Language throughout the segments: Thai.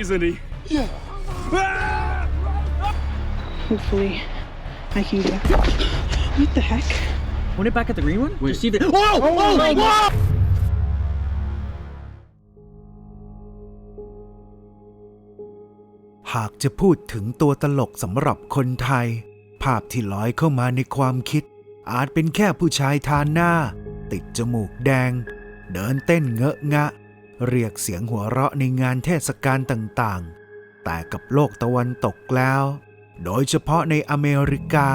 isn't he? Hopefully, I can get up. What the heck? Want it back at the green one? Just see if it. Whoa! Oh my god! หากจะพูดถึงตัวตลกสำหรับคนไทย ภาพที่ลอยเข้ามาในความคิด อาจเป็นแค่ผู้ชายทานหน้า ติดจมูกแดง เดินเต้นเงอะงะ เรียกเสียงหัวเราะในงานเทศกาลต่างๆ แต่กับโลกตะวันตกแล้ว โดยเฉพาะในอเมริกา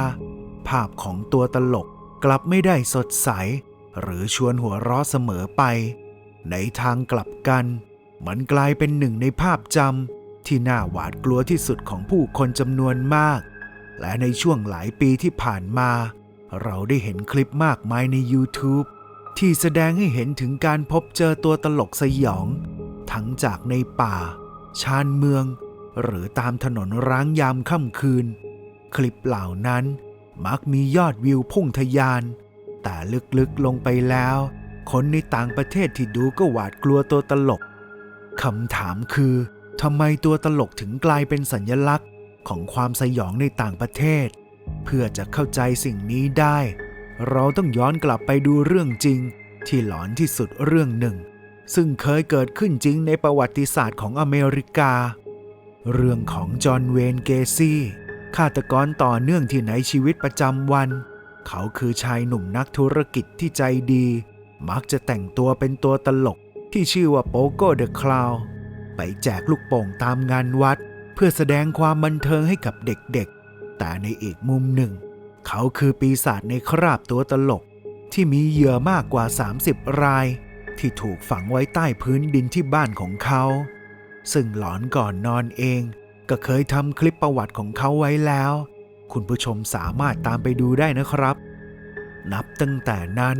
ภาพของตัวตลกกลับไม่ได้สดใส หรือชวนหัวเราะเสมอไป ในทางกลับกัน มันกลายเป็นหนึ่งในภาพจำที่น่าหวาดกลัวที่สุดของผู้คนจำนวนมาก และในช่วงหลายปีที่ผ่านมา เราได้เห็นคลิปมากมายใน YouTube ที่แสดงให้เห็นถึงการพบเจอตัวตลกสยอง ทั้งจากในป่า ชานเมือง หรือตามถนนร้างยามค่ำคืน คลิปเหล่านั้นมักมียอดวิวพุ่งทะยาน แต่ลึกๆลงไปแล้ว คนในต่างประเทศที่ดูก็หวาดกลัวตัวตลกคำถามคือทำไมตัวตลกถึงกลายเป็นสัญลักษณ์ของความสยองในต่างประเทศ เพื่อจะเข้าใจสิ่งนี้ได้ เราต้องย้อนกลับไปดูเรื่องจริง ที่หลอนที่สุดเรื่องหนึ่ง ซึ่งเคยเกิดขึ้นจริงในประวัติศาสตร์ของอเมริกา เรื่องของจอห์นเวนเกซี่ฆาตกรต่อเนื่องที่ในชีวิตประจำวัน เขาคือชายหนุ่มนักธุรกิจที่ใจดี มักจะแต่งตัวเป็นตัวตลกที่ชื่อว่าโปโกเดอะคลาวไปแจกลูกโป่งตามงานวัด เพื่อแสดงความบันเทิงให้กับเด็กๆ แต่ในอีกมุมหนึ่ง เขาคือปีศาจในคราบตัวตลก ที่มีเหยื่อมากกว่า 30 ราย ที่ถูกฝังไว้ใต้พื้นดินที่บ้านของเขา ซึ่งหลอนก่อนนอนเอง ก็เคยทำคลิปประวัติของเขาไว้แล้ว คุณผู้ชมสามารถตามไปดูได้นะครับ นับตั้งแต่นั้น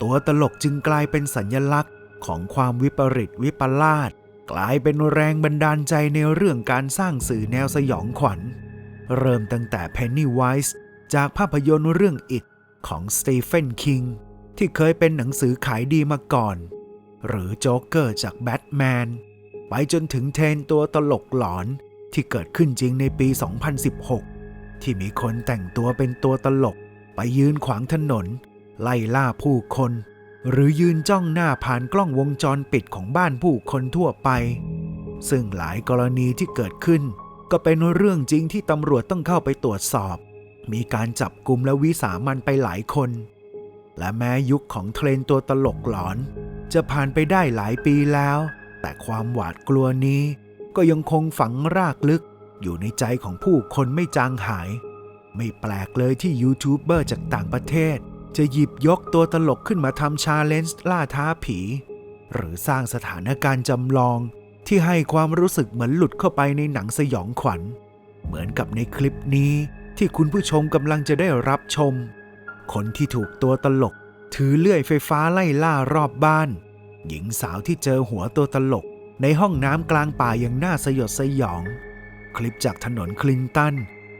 ตัวตลกจึงกลายเป็นสัญลักษณ์ของความวิปริตวิปลาสกลายเป็นแรงบันดาลใจในเรื่องการสร้างสื่อแนวสยองขวัญ เริ่มตั้งแต่ Pennywise จากภาพยนตร์เรื่อง It ของสตีเฟนคิงที่เคยเป็นหนังสือขายดีมาก่อน หรือโจ๊กเกอร์จากแบทแมน ไปจนถึงเทรนตัวตลกหลอนที่เกิดขึ้นจริงในปี 2016 ที่มีคนแต่งตัวเป็นตัวตลก ไปยืนขวางถนน ไล่ล่าผู้คน หรือยืนจ้องหน้าผ่านกล้องวงจรปิดของบ้านผู้คนทั่วไป ซึ่งหลายกรณีที่เกิดขึ้น ก็เป็นเรื่องจริงที่ตำรวจต้องเข้าไปตรวจสอบ มีการจับกลุ่มและวิสามันไปหลายคน และแม้ยุคของเทรนตัวตลกหลอน จะผ่านไปได้หลายปีแล้ว แต่ความหวาดกลัวนี้ ก็ยังคงฝังรากลึกอยู่ในใจของผู้คนไม่จางหาย ไม่แปลกเลยที่ยูทูบเบอร์จากต่างประเทศ จะหยิบยกตัวตลกขึ้นมาทำชาเลนจ์ล่าท้าผี หรือสร้างสถานการณ์จำลองที่ให้ความรู้สึกเหมือนหลุดเข้าไปในหนังสยองขวัญ เหมือนกับในคลิปนี้ ที่คุณผู้ชมกำลังจะได้รับชม คนที่ถูกตัวตลก ถือเลื่อยไฟฟ้าไล่ล่ารอบบ้าน หญิงสาวที่เจอหัวตัวตลก ในห้องน้ำกลางป่าอย่างน่าสยดสยอง คลิปจากถนนคลินตัน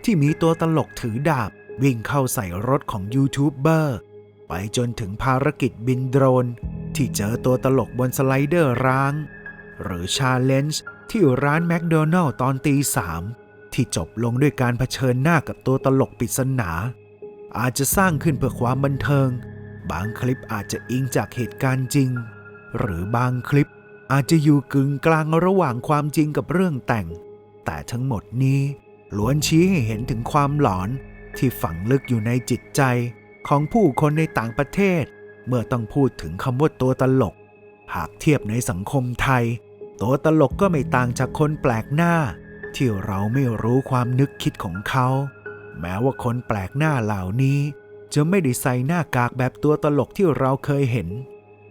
ที่มีตัวตลกถือดาบ วิ่งเข้าใส่รถของยูทูบเบอร์ไปจนถึงภารกิจบินโดรน ที่เจอตัวตลกบนสไลเดอร์ร้าง หรือชาเลนจ์ที่ร้านแมคโดนัลล์ตอนตีสาม ที่จบลงด้วยการเผชิญหน้ากับตัวตลกปริศนา อาจจะสร้างขึ้นเพื่อความบันเทิง บางคลิปอาจจะอิงจากเหตุการณ์จริง หรือบางคลิปอาจจะอยู่กึ่งกลางระหว่างความจริงกับเรื่องแต่ง แต่ทั้งหมดนี้ล้วนชี้ให้เห็นถึงความหลอนที่ฝังลึกอยู่ในจิตใจของผู้คนในต่างประเทศ เมื่อต้องพูดถึงคำว่าตัวตลก หากเทียบในสังคมไทย ตัวตลกก็ไม่ต่างจากคนแปลกหน้า ที่เราไม่รู้ความนึกคิดของเขา แม้ว่าคนแปลกหน้าเหล่านี้ จะไม่ได้ใส่หน้ากากแบบตัวตลกที่เราเคยเห็น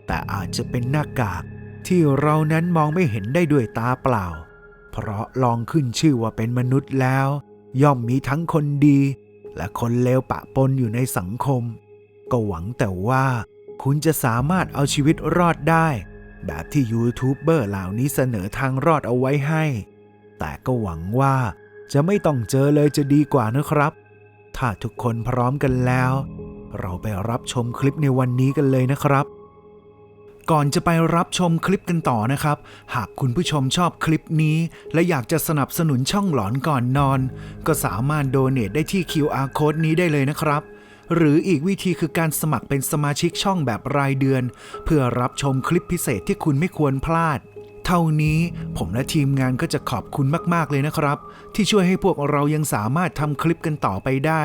แต่อาจจะเป็นหน้ากากที่เรานั้นมองไม่เห็นได้ด้วยตาเปล่า เพราะลองขึ้นชื่อว่าเป็นมนุษย์แล้ว ย่อมมีทั้งคนดี และคนเลวปะปนอยู่ในสังคม ก็หวังแต่ว่าคุณจะสามารถเอาชีวิตรอดได้ แบบที่ยูทูบเบอร์เหล่านี้เสนอทางรอดเอาไว้ให้ แต่ก็หวังว่าจะไม่ต้องเจอเลยจะดีกว่านะครับ ถ้าทุกคนพร้อมกันแล้ว เราไปรับชมคลิปในวันนี้กันเลยนะครับ ก่อนจะไปรับชมคลิปกันต่อนะครับ หากคุณผู้ชมชอบคลิปนี้ และอยากจะสนับสนุนช่องหลอนก่อนนอน ก็สามารถโดเน a ได้ที่ QR code นี้ได้เลยนะครับหรืออีกวิธีคือการสมัครเป็นสมาชิกช่องแบบรายเดือน เพื่อรับชมคลิปพิเศษที่คุณไม่ควรพลาด เท่านี้ผมและทีมงานก็จะขอบคุณมาก ๆ เลยนะครับ ที่ช่วยให้พวกเรายังสามารถทำคลิปกันต่อไปได้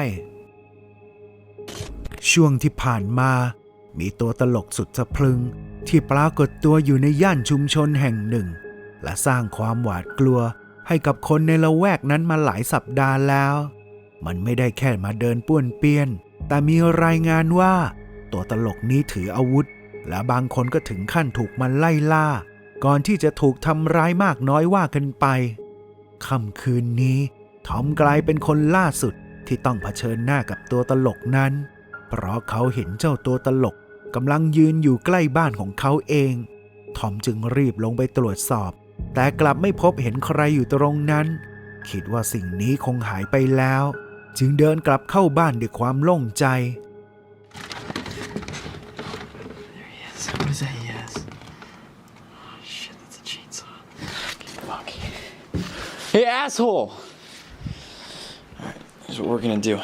ช่วงที่ผ่านมา มีตัวตลกสุดสะพรึง ที่ปรากฏตัวอยู่ในย่านชุมชนแห่งหนึ่ง และสร้างความหวาดกลัวให้กับคนในละแวกนั้นมาหลายสัปดาห์แล้ว มันไม่ได้แค่มาเดินป้วนเปี้ยน แต่มีรายงานว่า ตัวตลกนี้ถืออาวุธ และบางคนก็ถึงขั้นถูกมันไล่ล่า ก่อนที่จะถูกทำร้ายมากน้อยว่ากันไปค่ำคืนนี้ ทอมกลายเป็นคนล่าสุดที่ต้องเผชิญหน้ากับตัวตลกนั้น เพราะเขาเห็นเจ้าตัวตลกกำลังยืนอยู่ใกล้บ้านของเขาเอง ทอมจึงรีบลงไปตรวจสอบ แต่กลับไม่พบเห็นใครอยู่ตรงนั้น คิดว่าสิ่งนี้คงหายไปแล้ว จึงเดินกลับเข้าบ้านด้วยความโล่งใจ Yes. What is that? Yes. Oh, shit, that's a chainsaw. Fuck. Hey, asshole! Alright, here's what we're gonna do.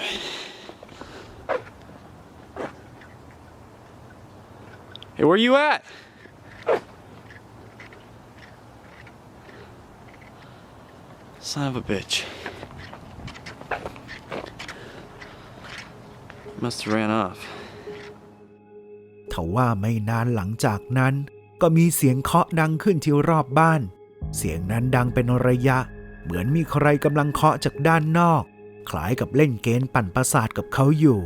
Hey, where you at? Son of a bitch. Must have ran off. ทว่าไม่นานหลังจากนั้น ก็มีเสียงเคาะดังขึ้นที่รอบบ้าน เสียงนั้นดังเป็นระยะ เหมือนมีใครกำลังเคาะจากด้านนอก คล้ายกับเล่นเกมปั่นประสาทกับเขาอยู่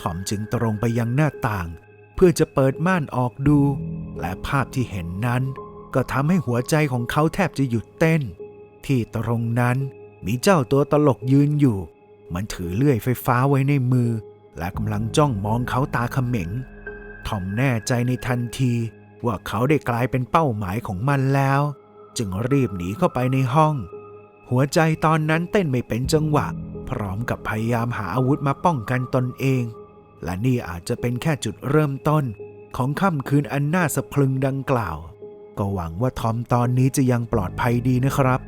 ทอมจึงตรงไปยังหน้าต่าง เพื่อจะเปิดม่านออกดู และภาพที่เห็นนั้น ก็ทำให้หัวใจของเขาแทบจะหยุดเต้น ที่ตรงนั้นมีเจ้าตัวตลกยืนอยู่ มันถือเลื่อยไฟฟ้าไว้ในมือ และกำลังจ้องมองเขาตาเขม็งทอมแน่ใจในทันที ว่าเขาได้กลายเป็นเป้าหมายของมันแล้ว จึงรีบหนีเข้าไปในห้อง หัวใจตอนนั้นเต้นไม่เป็นจังหวะ พร้อมกับพยายามหาอาวุธมาป้องกันตนเอง และนี่อาจจะเป็นแค่จุดเริ่มต้น ของค่ำคืนอันน่าสะพรึงดังกล่าว ก็หวังว่าทอมตอนนี้จะยังปลอดภัยดีนะครับ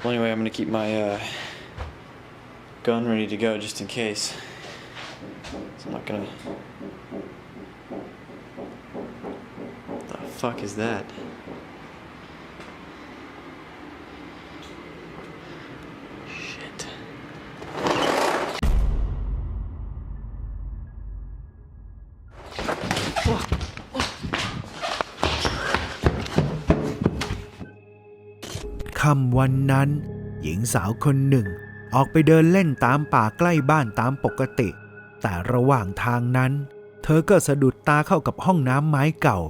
Well, anyway, I'm gonna keep my uh, gun ready to go just in case. So I'm not gonna. The fuck is that? ค่ำวันนั้น หญิงสาวคนหนึ่ง ออกไปเดินเล่นตามป่าใกล้บ้านตามปกติ แต่ระหว่างทางนั้น เธอก็สะดุดตาเข้ากับห้องน้ำไม้เก่า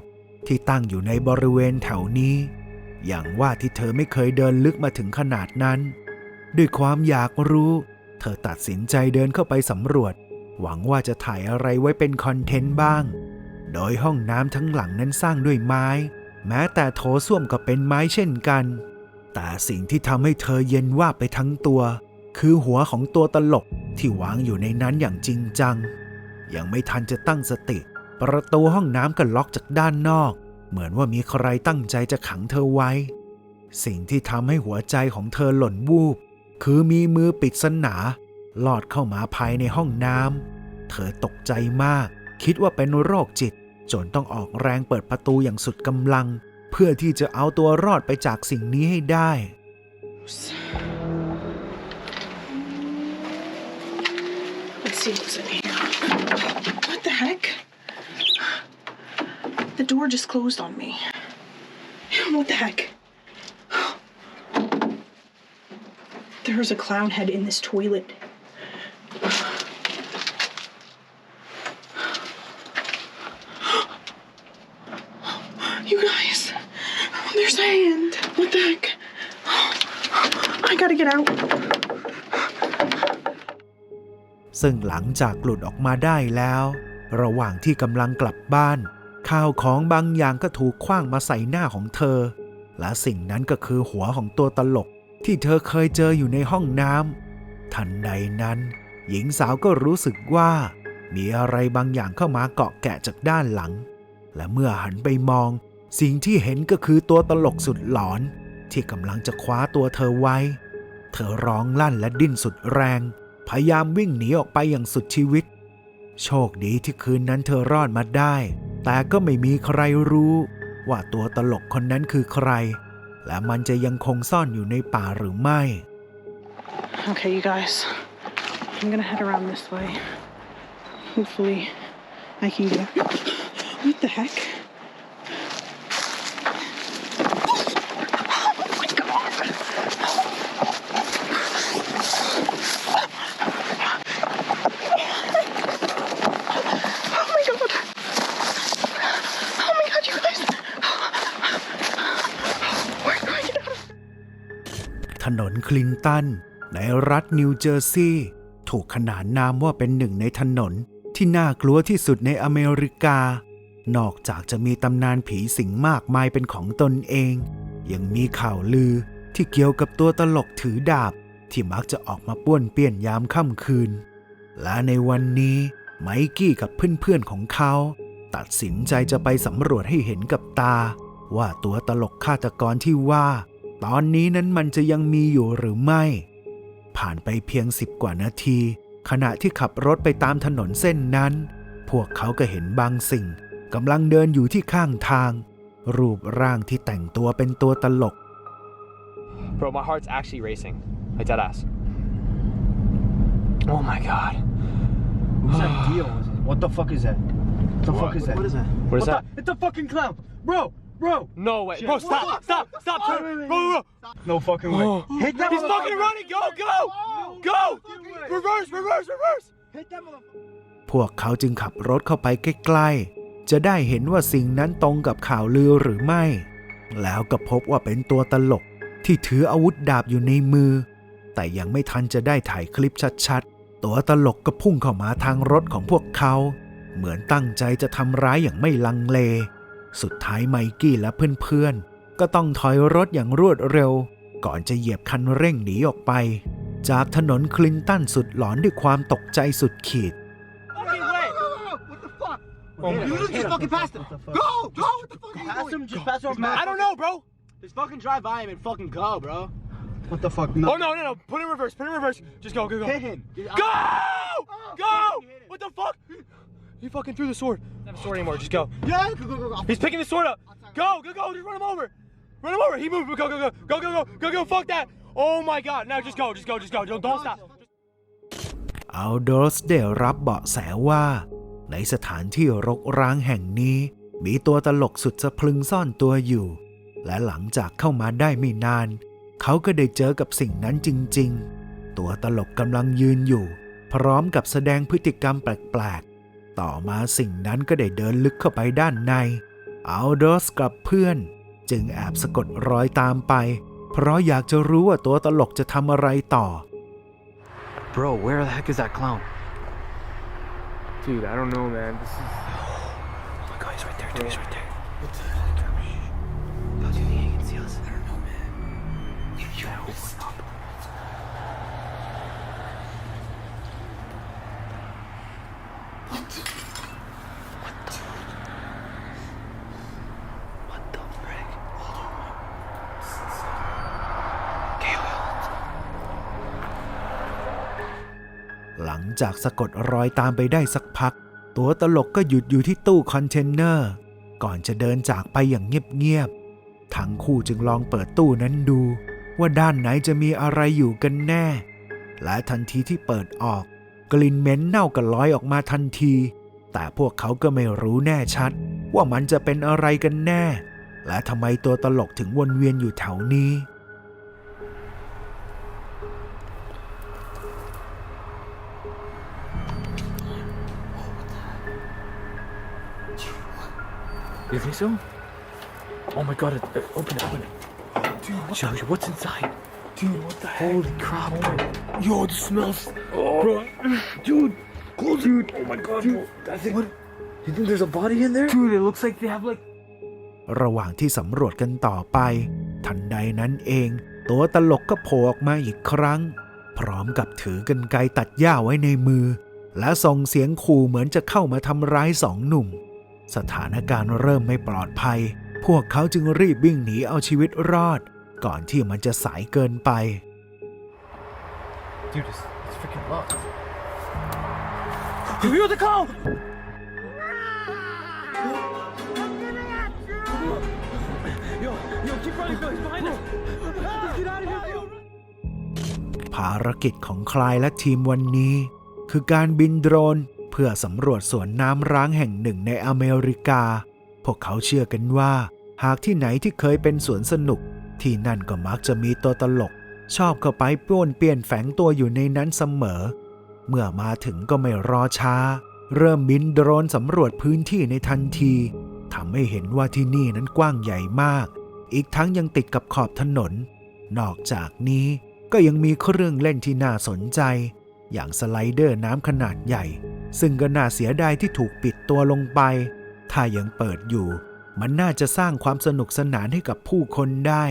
ที่ตั้งอยู่ในบริเวณแถวนี้ อย่างว่าที่เธอไม่เคยเดินลึกมาถึงขนาดนั้น ด้วยความอยากรู้ เธอตัดสินใจเดินเข้าไปสำรวจ หวังว่าจะถ่ายอะไรไว้เป็นคอนเทนต์บ้าง โดยห้องน้ำทั้งหลังนั้นสร้างด้วยไม้ แม้แต่โถส้วมก็เป็นไม้เช่นกัน แต่สิ่งที่ทำให้เธอเย็นว่าไปทั้งตัว คือหัวของตัวตลกที่วางอยู่ในนั้นอย่างจริงจัง ยังไม่ทันจะตั้งสติ ประตูห้องน้ำก็ล็อกจากด้านนอก เหมือนว่ามีใครตั้งใจจะขังเธอไว้ สิ่งที่ทำให้หัวใจของเธอหล่นวูบ คือมีมือปิดสนาลอดเข้ามาภายในห้องน้ำเธอตกใจมาก คิดว่าเป็นโรคจิต จนต้องออกแรงเปิดประตูอย่างสุดกำลัง เพื่อที่จะเอาตัวรอดไปจากสิ่งนี้ให้ได้ Let's see what's in here. What the heck? The door just closed on me. What the heck? There's a clown head in this toilet. You guys, there's a hand. What the heck? I gotta get out. ซึ่งหลังจากหลุดออกมาได้แล้ว ระหว่างที่กำลังกลับบ้าน ข้าวของบางอย่างก็ถูกคว้างมาใส่หน้าของเธอ และสิ่งนั้นก็คือหัวของตัวตลกที่เธอเคยเจออยู่ในห้องน้ำทันใดนั้น หญิงสาวก็รู้สึกว่า มีอะไรบางอย่างเข้ามาเกาะแกะจากด้านหลัง และเมื่อหันไปมอง สิ่งที่เห็นก็คือตัวตลกสุดหลอน ที่กำลังจะคว้าตัวเธอไว้ เธอร้องลั่นและดิ้นสุดแรง พยายามวิ่งหนีออกไปอย่างสุดชีวิต โชคดีที่คืนนั้นเธอรอดมาได้ แต่ก็ไม่มีใครรู้ว่าตัวตลกคนนั้นคือใคร และมันจะยังคงซ่อนอยู่ในป่าหรือไม่ Okay, you guys. I'm gonna head around this way. Hopefully, I can get out. What the heck? Oh my god! Oh my god! Oh my god, you guys! Where do I get out of ถนนคลินตัน ในรัฐนิวเจอร์ซีย์ถูกขนานนามว่าเป็นหนึ่งในถนนที่น่ากลัวที่สุดในอเมริกา นอกจากจะมีตำนานผีสิงมากมายเป็นของตนเอง ยังมีข่าวลือที่เกี่ยวกับตัวตลกถือดาบ ที่มักจะออกมาป้วนเปี้ยนยามค่ำคืน และในวันนี้ไมกี้กับเพื่อนๆของเขา ตัดสินใจจะไปสำรวจให้เห็นกับตา ว่าตัวตลกฆาตกรที่ว่า ตอนนี้นั้นมันจะยังมีอยู่หรือไม่ ผ่านไปเพียงสิบกว่านาที ขณะที่ขับรถไปตามถนนเส้นนั้น พวกเขาก็เห็นบางสิ่งกำลังเดินอยู่ที่ข้างทาง รูปร่างที่แต่งตัวเป็นตัวตลก Bro, my heart's actually racing. Like dead ass. Oh my god. Who's that deal? What the fuck is that? What the fuck is that? What is that? The, it's a fucking clown, bro, bro. No way. Bro, stop, stop, stop, Wait, turn. wait, wait, Bro, bro, bro. No fucking way. Oh. Hit that He's fucking motherfucker. running. Go, go, go. Reverse, reverse, reverse. Hit that motherfucker. พวกเขาจึงขับรถเข้าไปใกล้ๆ จะได้เห็นว่าสิ่งนั้นตรงกับข่าวลือหรือไม่ แล้วก็พบว่าเป็นตัวตลกที่ถืออาวุธดาบอยู่ในมือ แต่ยังไม่ทันจะได้ถ่ายคลิปชัดๆ ตัวตลกก็พุ่งเข้ามาทางรถของพวกเขา เหมือนตั้งใจจะทำร้ายอย่างไม่ลังเล สุดท้ายไมกี้และเพื่อนๆ ก็ต้องถอยรถอย่างรวดเร็ว ก่อนจะเหยียบคันเร่งหนีออกไป จากถนนคลินตันสุดหลอนด้วยความตกใจสุดขีด Fucking way. What the fuck? Oh my you God. just fucking passed him. Go, go. What the fuck? Pass him. Just pass him. I don't know, bro. Just fucking drive by him and fucking go, bro. What the fuck? No. Oh no, no, no. Put it in reverse. Put it in reverse. Just go, go, go. Hit him. Go! Go! What the fuck? He fucking threw the sword. Not have a sword anymore. Just go. Yeah, go, go, go, go. He's picking the sword up. Go, go, go. Just run him over. Run him over. He moved. Go, go, go. Go, go, go. Go, go. Fuck that. Oh my god. Now just go. Just go. Just go. Don't, don't stop. อัลโดสได้รับเบาะแสว่า ในสถานที่รกร้างแห่งนี้ มีตัวตลกสุดสะพรึงซ่อนตัวอยู่ และหลังจากเข้ามาได้ไม่นาน เขาก็ได้เจอกับสิ่งนั้นจริง ๆ ตัวตลกกำลังยืนอยู่ พร้อมกับแสดงพฤติกรรมแปลกๆ ต่อมาสิ่งนั้นก็ได้เดินลึกเข้าไปด้านใน อัลโดสกับเพื่อน จึงแอบสะกดรอยตามไป เพราะอยากจะรู้ว่าตัวตลกจะทำอะไรต่อ Bro, where the heck is that clown? Dude, I don't know, man. This is. Oh my god, he's right there, dude. He's right there. จากสะกดรอยตามไปได้สักพัก ตัวตลกก็หยุดอยู่ที่ตู้คอนเทนเนอร์ ก่อนจะเดินจากไปอย่างเงียบๆทั้งคู่จึงลองเปิดตู้นั้นดู ว่าด้านไหนจะมีอะไรอยู่กันแน่ และทันทีที่เปิดออก กลิ่นเหม็นเน่าก็ลอยออกมาทันที แต่พวกเขาก็ไม่รู้แน่ชัด ว่ามันจะเป็นอะไรกันแน่ และทำไมตัวตลกถึงวนเวียนอยู่แถวนี้ You think so? Oh my god, it, it, open it, open it. Dude, what Show you what's inside. Dude, what the heck? Holy crap. Yo, the smells. Oh. Bro. Dude, close Dude, oh my god, dude. I think, what? You think there's a body in there? Dude, it looks like they have like ระหว่างที่สำรวจกันต่อไป ทันใดนั้นเอง ตัวตลกก็โผล่ออกมาอีกครั้ง พร้อมกับถือกันไกรตัดหญ้าไว้ในมือ และส่งเสียงขู่เหมือนจะเข้ามาทำร้ายสองหนุ่ม สถานการณ์เริ่มไม่ปลอดภัย พวกเขาจึงรีบวิ่งหนีเอาชีวิตรอด ก่อนที่มันจะสายเกินไป Dude, it's, it's freaking locked. Dude, we got the call! Yo, yo, keep running, Bill. He's behind us. Let's get out of here, Bill. ภารกิจของคลายและทีมวันนี้ คือการบินโดรน เพื่อสำรวจสวนน้ำร้างแห่งหนึ่งในอเมริกา พวกเขาเชื่อกันว่า หากที่ไหนที่เคยเป็นสวนสนุก ที่นั่นก็มักจะมีตัวตลก ชอบเข้าไปป้วนเปลี่ยนแฝงตัวอยู่ในนั้นเสมอ เมื่อมาถึงก็ไม่รอช้า เริ่มบินโดรนสำรวจพื้นที่ในทันทีทำให้เห็นว่าที่นี่นั้นกว้างใหญ่มาก อีกทั้งยังติดกับขอบถนน นอกจากนี้ก็ยังมีเครื่องเล่นที่น่าสนใจ อย่างสไลเดอร์น้ำขนาดใหญ่ ซึ่งก็น่าเสียดายที่ถูกปิดตัวลงไป ถ้ายังเปิดอยู่ มันน่าจะสร้างความสนุกสนานให้กับผู้คนได้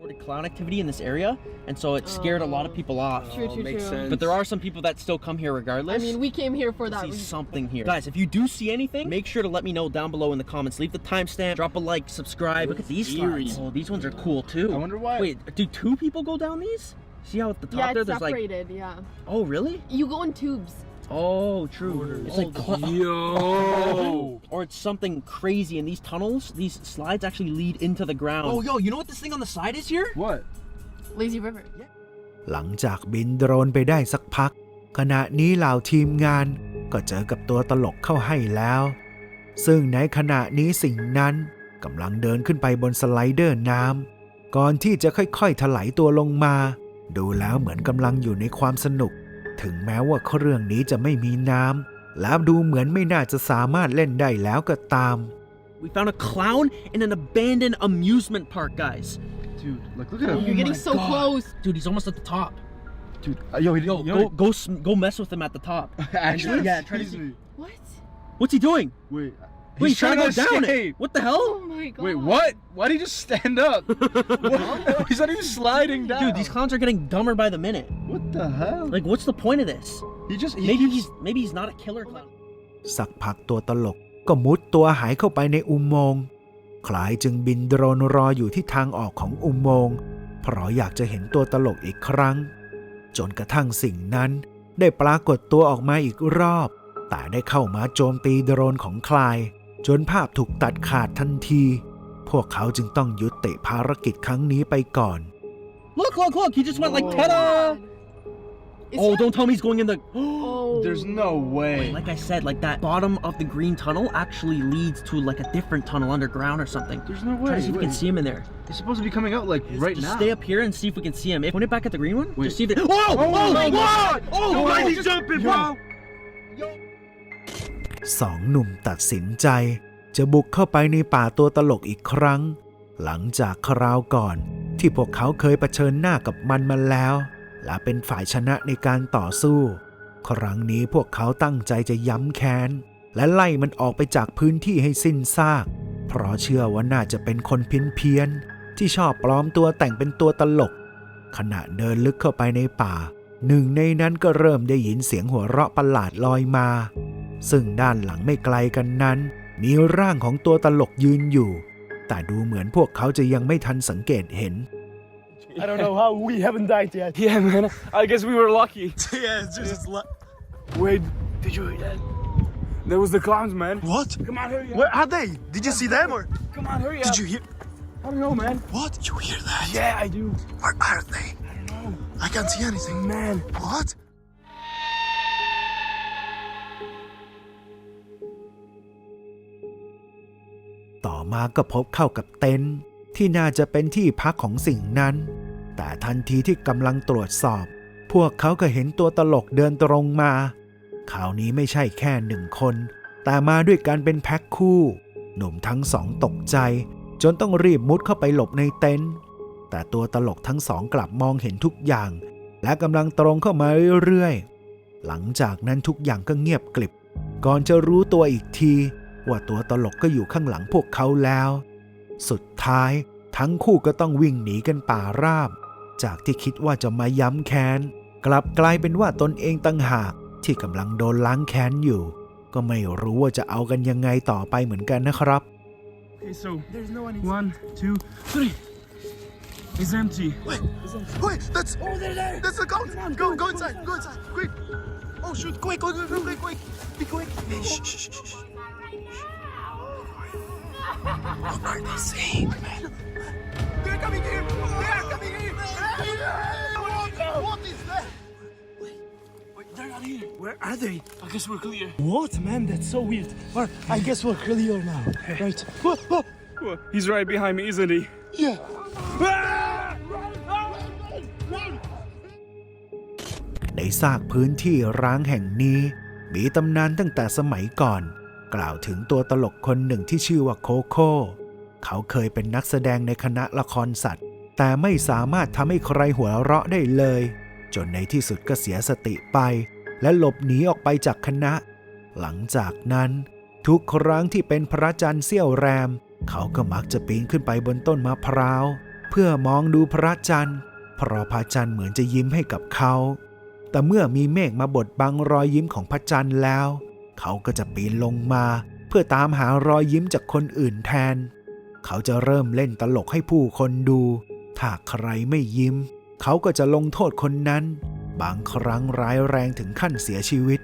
reported clown activity in this area, and so it scared a lot of people off. True, true, makes true. sense. But there are some people that still come here regardless. I mean, we came here for that see reason. something here. Guys, if you do see anything, make sure to let me know down below in the comments. Leave the timestamp, drop a like, subscribe. Look at these slides. Oh, these ones are cool too. I wonder why. Wait, do two people go down these? See how at the top Yeah, there, it's there's like. separated. yeah, Oh, really? you go in tubes. Oh, true. It's like. Yo! Or it's something crazy in these tunnels. These slides actually lead into the ground. Oh, yo, you know what this thing on the side is here? What? Lazy River. หลังจากบินโดรนไปได้สักพัก ขณะนี้เหล่าทีมงานก็เจอกับตัวตลกเข้าให้แล้ว ซึ่งในขณะนี้สิ่งนั้นกำลังเดินขึ้นไปบนสไลเดอร์น้ำก่อนที่จะค่อยๆถลายตัวลงมา ดูแล้วเหมือนกำลังอยู่ในความสนุก ถึงแม้ว่าเครื่องนี้จะไม่มีน้ำและดูเหมือนไม่น่าจะสามารถเล่นได้แล้วก็ตาม We found a clown in an abandoned amusement park, guys. Dude, like, look at Oh, him. you're getting so God. close. Dude, he's almost at the top. Dude, uh, yo, he, Yo, you go know, go s- go mess with him at the top. Actually? yeah, try to Excuse see. me. What? What's he doing? Wait. Wait, he's, trying, to go down it. escape. What the Oh hell? my god. Wait, what? Why did he just stand up? What? He's not even sliding down. Dude, these clowns are getting dumber by the minute. What the hell? Like, what's the point of this? he just. He Maybe keeps- he's maybe he's not a killer clown. สักพักตัวตลกก็มุดตัวหายเข้าไปในอุโมงค์คลายจึงบินโดรนรออยู่ที่ทางออกของอุโมงค์เพราะอยากจะเห็นตัวตลกอีกครั้ง จนกระทั่งสิ่งนั้นได้ปรากฏตัวออกมาอีกรอบ แต่ได้เข้ามาโจมตีโดรนของคลาย จนภาพถูกตัดขาดทันที พวกเขาจึงต้องยุติภารกิจครั้งนี้ไปก่อน Look, look, look! He just went like Oh, ta-da! God. Is Oh, he- don't tell me he's going in the. Oh. There's no way. Like I said, like that bottom of the green tunnel actually leads to like a different tunnel underground or something. There's no Try way. to see if we can Wait. see him in there. He's supposed to be coming out like right just now. stay up here and see if we can see him. If point it back at the green one, Wait. just see if it. Whoa! Oh Oh, my God! Oh, Yo, why is he just- jumping, yo. สองหนุ่มตัดสินใจ จะบุกเข้าไปในป่าตัวตลกอีกครั้ง หลังจากคราวก่อน ที่พวกเขาเคยเผชิญหน้ากับมันมาแล้ว และเป็นฝ่ายชนะในการต่อสู้ ครั้งนี้พวกเขาตั้งใจจะย้ำแค้น และไล่มันออกไปจากพื้นที่ให้สิ้นซาก เพราะเชื่อว่าน่าจะเป็นคนเพี้ยนๆที่ชอบปลอมตัวแต่งเป็นตัวตลก ขณะเดินลึกเข้าไปในป่าหนึ่งในนั้นก็เริ่มได้ยินเสียงหัวเราะประหลาดลอยมา ซึ่งด้านหลังไม่ไกลกันนั้น มีร่างของตัวตลกยืนอยู่ แต่ดูเหมือนพวกเขาจะยังไม่ทันสังเกตเห็น I don't know how we haven't died yet. Yeah, man. I guess we were lucky. yeah, it's just luck. Wait, did you hear that? There was the clowns, man. What? Come on, hurry up. Where are they? Did you see them or Come on, hurry up. did you hear? I don't know, man. What? You hear that? Yeah, I do. Where are they? I don't know. I can't see anything. Man. What? มาก็พบเข้ากับเต็นท์ที่น่าจะเป็นที่พักของสิ่งนั้น แต่ทันทีที่กำลังตรวจสอบ พวกเขาก็เห็นตัวตลกเดินตรงมาคราวนี้ไม่ใช่แค่หนึ่งคน แต่มาด้วยการเป็นแพ็คคู่ หนุ่มทั้งสองตกใจ จนต้องรีบมุดเข้าไปหลบในเต็นท์แต่ตัวตลกทั้งสองกลับมองเห็นทุกอย่าง และกำลังตรงเข้ามาเรื่อยๆ หลังจากนั้นทุกอย่างก็เงียบกลิบ ก่อนจะรู้ตัวอีกที ว่าตัวตลกก็อยู่ข้างหลังพวกเขาแล้ว สุดท้ายทั้งคู่ก็ต้องวิ่งหนีกันป่าราบ จากที่คิดว่าจะมาย้ำแค้น กลับกลายเป็นว่าตนเองตั้งหากที่กำลังโดนล้างแค้นอยู่ ก็ไม่รู้ว่าจะเอากันยังไงต่อไปเหมือนกันนะครับ Okay, so one, two, three. It's empty. Wait, wait, that's. Oh, they're there. That's the goat. Go, go inside. Go inside. Quick. Oh, shoot. Quick, quick, quick, quick, quick. Be quick. Hey, shh, shh, shh, shh. What are they saying, man? They're coming here. They're coming here. What is that? They're not here. Where are they? I guess we're clear. What, man? That's so weird. Alright, I guess we're clear now. Right. Whoa, whoa. Whoa, He's right behind me, isn't he? Yeah. Ah! ในซากพื้นที่ร้างแห่งนี้ มีตำนานตั้งแต่สมัยก่อน กล่าวถึงตัวตลกคนหนึ่งที่ชื่อว่าโคโค่ เขาเคยเป็นนักแสดงในคณะละครสัตว์ แต่ไม่สามารถทำให้ใครหัวเราะได้เลย จนในที่สุดก็เสียสติไป และหลบหนีออกไปจากคณะ หลังจากนั้น ทุกครั้งที่เป็นพระจันทร์เสี้ยวแรม เขาก็มักจะปีนขึ้นไปบนต้นมะพร้าว เพื่อมองดูพระจันทร์เพราะพระจันทร์เหมือนจะยิ้มให้กับเขา แต่เมื่อมีเมฆมาบดบังรอยยิ้มของพระจันทร์แล้ว เขาก็จะปีนลงมา เพื่อตามหารอยยิ้มจากคนอื่นแทน เขาจะเริ่มเล่นตลกให้ผู้คนดู ถ้าใครไม่ยิ้ม เขาก็จะลงโทษคนนั้น บางครั้งร้ายแรงถึงขั้นเสียชีวิต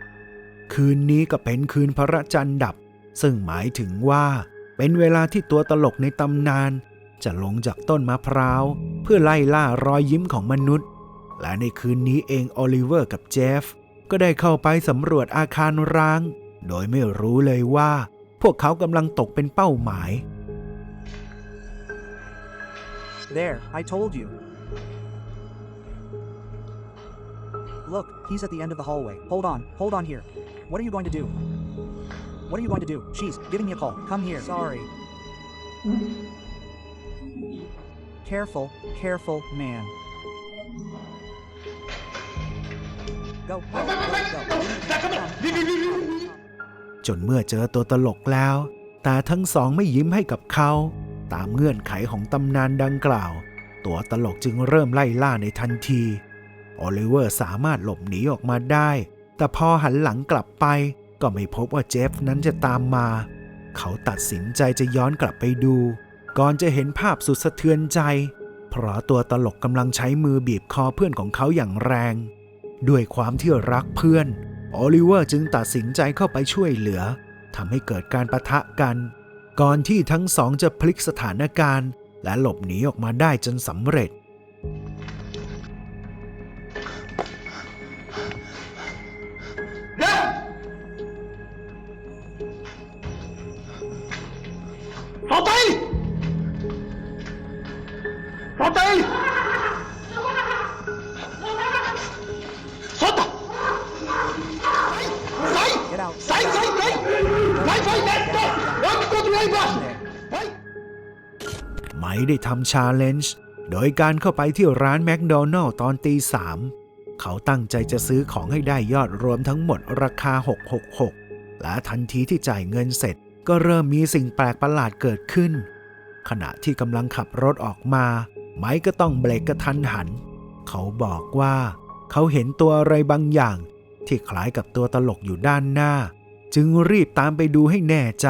คืนนี้ก็เป็นคืนพระจันทร์ดับ ซึ่งหมายถึงว่าเป็นเวลาที่ตัวตลกในตำนาน จะลงจากต้นมะพร้าว เพื่อไล่ล่ารอยยิ้มของมนุษย์ และในคืนนี้เองโอลิเวอร์กับเจฟก็ได้เข้าไปสำรวจอาคารร้าง โดยไม่รู้เลยว่า พวกเขากำลังตกเป็นเป้าหมาย There, I told you. Look, he's at the end of the hallway. Hold on, hold on here. What are you going to do? What are you going to do? She's giving me a call. Come here. Sorry. Careful, careful, man. Go, go, go, go. จนเมื่อเจอตัวตลกแล้วแต่ทั้งสองไม่ยิ้มให้กับเขา ตามเงื่อนไขของตำนานดังกล่าว ตัวตลกจึงเริ่มไล่ล่าในทันทีโอลิเวอร์สามารถหลบหนีออกมาได้ แต่พอหันหลังกลับไป ก็ไม่พบว่าเจฟนั้นจะตามมา เขาตัดสินใจจะย้อนกลับไปดู ก่อนจะเห็นภาพสุดสะเทือนใจ เพราะตัวตลกกำลังใช้มือบีบคอเพื่อนของเขาอย่างแรง ด้วยความที่รักเพื่อน โอลิเวอร์จึงตัดสินใจเข้าไปช่วยเหลือทำให้เกิดการประทะกัน ก่อนที่ทั้งสองจะพลิกสถานการณ์ และหลบหนีออกมาได้จนสำเร็จ Volta aí! Volta aí! ได้ทำชาเลนจ์โดยการเข้าไปที่ร้านแมคโดนัลล์ตอนตีสามเขาตั้งใจจะซื้อของให้ได้ยอดรวมทั้งหมดราคา 666 และทันทีที่จ่ายเงินเสร็จ ก็เริ่มมีสิ่งแปลกประหลาดเกิดขึ้น ขณะที่กำลังขับรถออกมา ไมค์ก็ต้องเบรกกระทันหัน เขาบอกว่า เขาเห็นตัวอะไรบางอย่าง ที่คล้ายกับตัวตลกอยู่ด้านหน้า จึงรีบตามไปดูให้แน่ใจ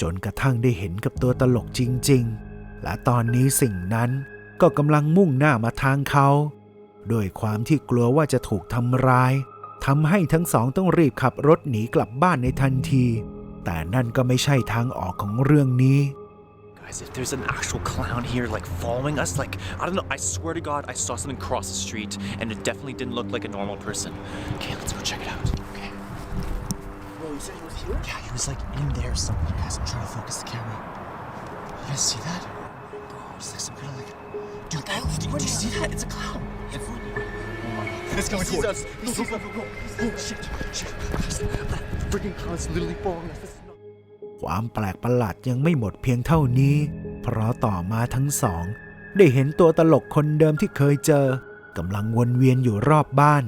จนกระทั่งได้เห็นกับตัวตลกจริง ๆ และตอนนี้สิ่งนั้นก็กำลังมุ่งหน้ามาทางเขาโดยความที่กลัวว่าจะถูกทำร้ายทำให้ทั้งสองต้องรีบขับรถหนีกลับบ้านในทันที แต่นั่นก็ไม่ใช่ทางออกของเรื่องนี้ Guys, if there's an actual clown here, like following us, like, I don't know, I swear to God, I saw something cross the street, and it definitely didn't look like a normal person. Okay, let's go check it out. Okay. Whoa, you said he was here? Yeah, he was like in there somewhere. Guys, I'm trying to focus the camera. You guys see that? Bro, it's like some kind of like. Dude, what the hell? Did, you see that? It's a clown. It's coming He sees towards us. He sees us. Oh, shit, shit. Guys, that freaking clown's literally following us. This is not- ความแปลกประหลาดยังไม่หมดเพียงเท่านี้ เพราะต่อมาทั้งสอง ได้เห็นตัวตลกคนเดิมที่เคยเจอกำลังวนเวียนอยู่รอบบ้าน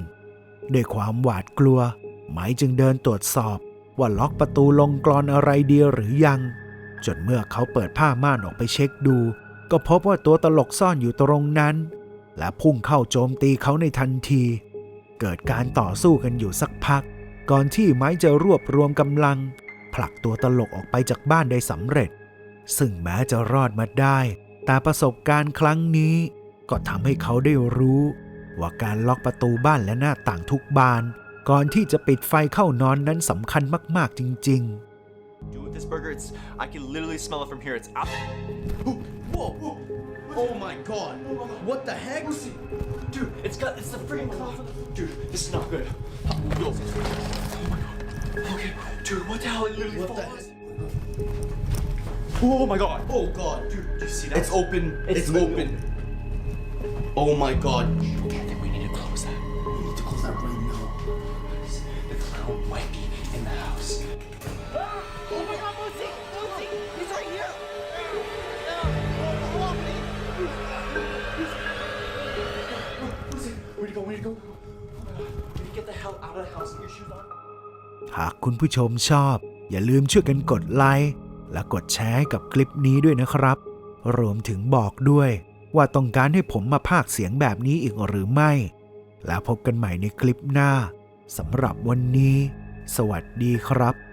ด้วยความหวาดกลัว ไหมจึงเดินตรวจสอบ ว่าล็อกประตูลงกรอนอะไรดีหรือยัง จนเมื่อเขาเปิดผ้าม่านออกไปเช็คดู ก็พบว่าตัวตลกซ่อนอยู่ตรงนั้น และพุ่งเข้าโจมตีเขาในทันที เกิดการต่อสู้กันอยู่สักพัก ก่อนที่ไม้จะรวบรวมกำลัง ผลักตัวตลกออกไปจากบ้านได้สำเร็จ ซึ่งแม้จะรอดมาได้ แต่ประสบการณ์ครั้งนี้ ก็ทำให้เขาได้รู้ ว่าการล็อกประตูบ้านและหน้าต่างทุกบาน ก่อนที่จะปิดไฟเข้านอนนั้นสำคัญมากๆจริง ๆ Dude, with this burger, it's I can literally smell it from here. It's up. Whoa, whoa. Oh my god. What the heck? Dude, it's got it's the freaking cloud. Dude, this is not good. Yo. Oh my god. Okay, dude, what the hell? It literally What falls. Oh my god. Oh god. Dude, do you see that? It's open. It's It's, moving. open. Oh my god. หากคุณผู้ชมชอบ อย่าลืมช่วยกันกดไลค์และกดแชร์ให้กับคลิปนี้ด้วยนะครับ รวมถึงบอกด้วย ว่าต้องการให้ผมมาพากเสียงแบบนี้อีกหรือไม่ แล้วพบกันใหม่ในคลิปหน้าสำหรับวันนี้ สวัสดีครับ